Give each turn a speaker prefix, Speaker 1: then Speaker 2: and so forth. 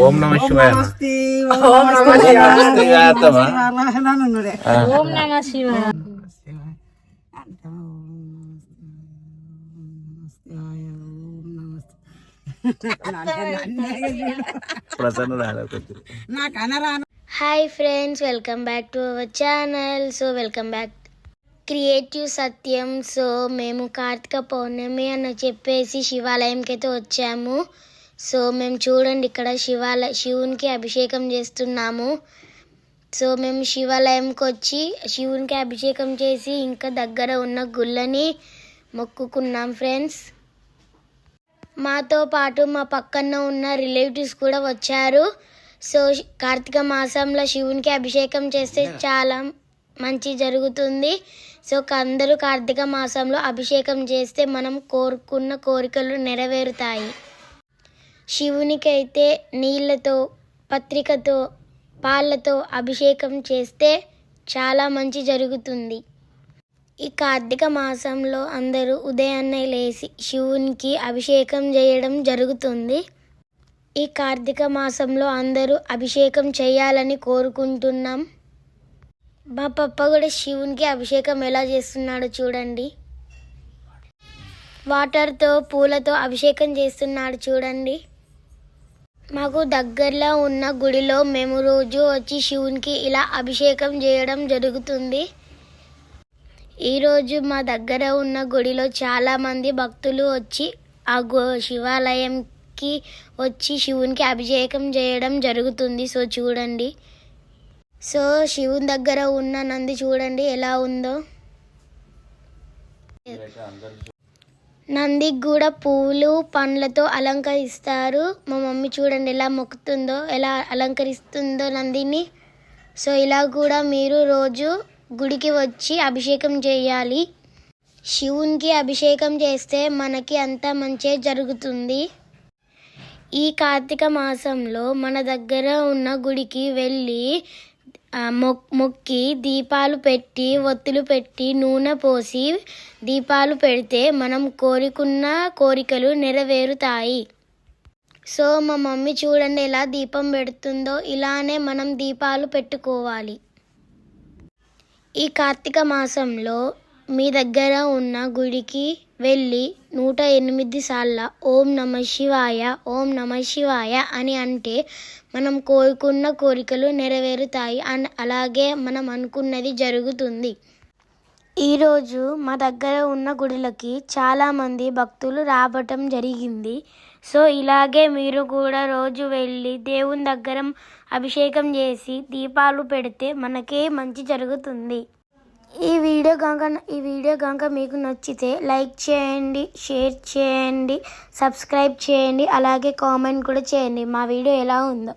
Speaker 1: ఓ నమ శివాయ.
Speaker 2: ఓం నమః
Speaker 3: శివాయ. Hi friends welcome back to our channel so welcome back creative Satyam so మేము కార్తీక పౌర్ణమి అని చెప్పేసి శివాలయంకి అయితే వచ్చాము. సో మేము చూడండి ఇక్కడ శివాలయ శివునికి అభిషేకం చేస్తున్నాము. సో మేము శివాలయంకి వచ్చి శివునికి అభిషేకం చేసి ఇంకా దగ్గర ఉన్న గుళ్ళని మొక్కుకున్నాం ఫ్రెండ్స్. మాతో పాటు మా పక్కన ఉన్న రిలేటివ్స్ కూడా వచ్చారు. సో కార్తీక మాసంలో శివునికి అభిషేకం చేస్తే చాలా మంచి జరుగుతుంది. సో అందరూ కార్తీక మాసంలో అభిషేకం చేస్తే మనం కోరుకున్న కోరికలు నెరవేరుతాయి. శివునికైతే నీళ్ళతో పత్రికతో పాలతో అభిషేకం చేస్తే చాలా మంచి జరుగుతుంది. ఈ కార్తీక మాసంలో అందరూ ఉదయాన్నే లేచి శివునికి అభిషేకం చేయడం జరుగుతుంది. ఈ కార్తీక మాసంలో అందరూ అభిషేకం చేయాలని కోరుకుంటున్నాం. మా పప్ప కూడా శివునికి అభిషేకం ఎలా చేస్తున్నాడో చూడండి. వాటర్తో పూలతో అభిషేకం చేస్తున్నాడు చూడండి. మాకు దగ్గరలో ఉన్న గుడిలో మేము రోజు వచ్చి శివునికి ఇలా అభిషేకం చేయడం జరుగుతుంది. ఈరోజు మా దగ్గర ఉన్న గుడిలో చాలామంది భక్తులు వచ్చి ఆ గో శివాలయంకి వచ్చి శివునికి అభిషేకం చేయడం జరుగుతుంది. సో చూడండి. సో శివుని దగ్గర ఉన్న నంది చూడండి ఎలా ఉందో. నందికి కూడా పూలు పండ్లతో అలంకరిస్తారు. మా మమ్మీ చూడండి ఎలా మొక్కుతుందో ఎలా అలంకరిస్తుందో నందిని. సో ఇలా కూడా మీరు రోజు గుడికి వచ్చి అభిషేకం చేయాలి. శివునికి అభిషేకం చేస్తే మనకి అంతా మంచి జరుగుతుంది. ఈ కార్తీక మాసంలో మన దగ్గర ఉన్న గుడికి వెళ్ళి మొక్కి దీపాలు పెట్టి ఒత్తులు పెట్టి నూనె పోసి దీపాలు పెడితే మనం కోరుకున్న కోరికలు నెరవేరుతాయి. సో మా మమ్మీ చూడండి ఎలా దీపం పెడుతుందో. ఇలానే మనం దీపాలు పెట్టుకోవాలి. ఈ కార్తీక మాసంలో మీ దగ్గర ఉన్న గుడికి వెళ్ళి నూట ఎనిమిది సార్ల ఓం నమ శివాయ ఓం నమ శివాయ అని అంటే మనం కోరుకున్న కోరికలు నెరవేరుతాయి అండ్ అలాగే మనం అనుకున్నది జరుగుతుంది. ఈరోజు మా దగ్గర ఉన్న గుడిలకి చాలామంది భక్తులు రావటం జరిగింది. సో ఇలాగే మీరు కూడా రోజు వెళ్ళి దేవుని దగ్గర అభిషేకం చేసి దీపాలు పెడితే మనకే మంచి జరుగుతుంది. ఈ వీడియో కనుక ఈ వీడియో కనుక మీకు నచ్చితే లైక్ చేయండి షేర్ చేయండి సబ్స్క్రైబ్ చేయండి అలాగే కామెంట్ కూడా చేయండి. మా వీడియో ఎలా ఉందో.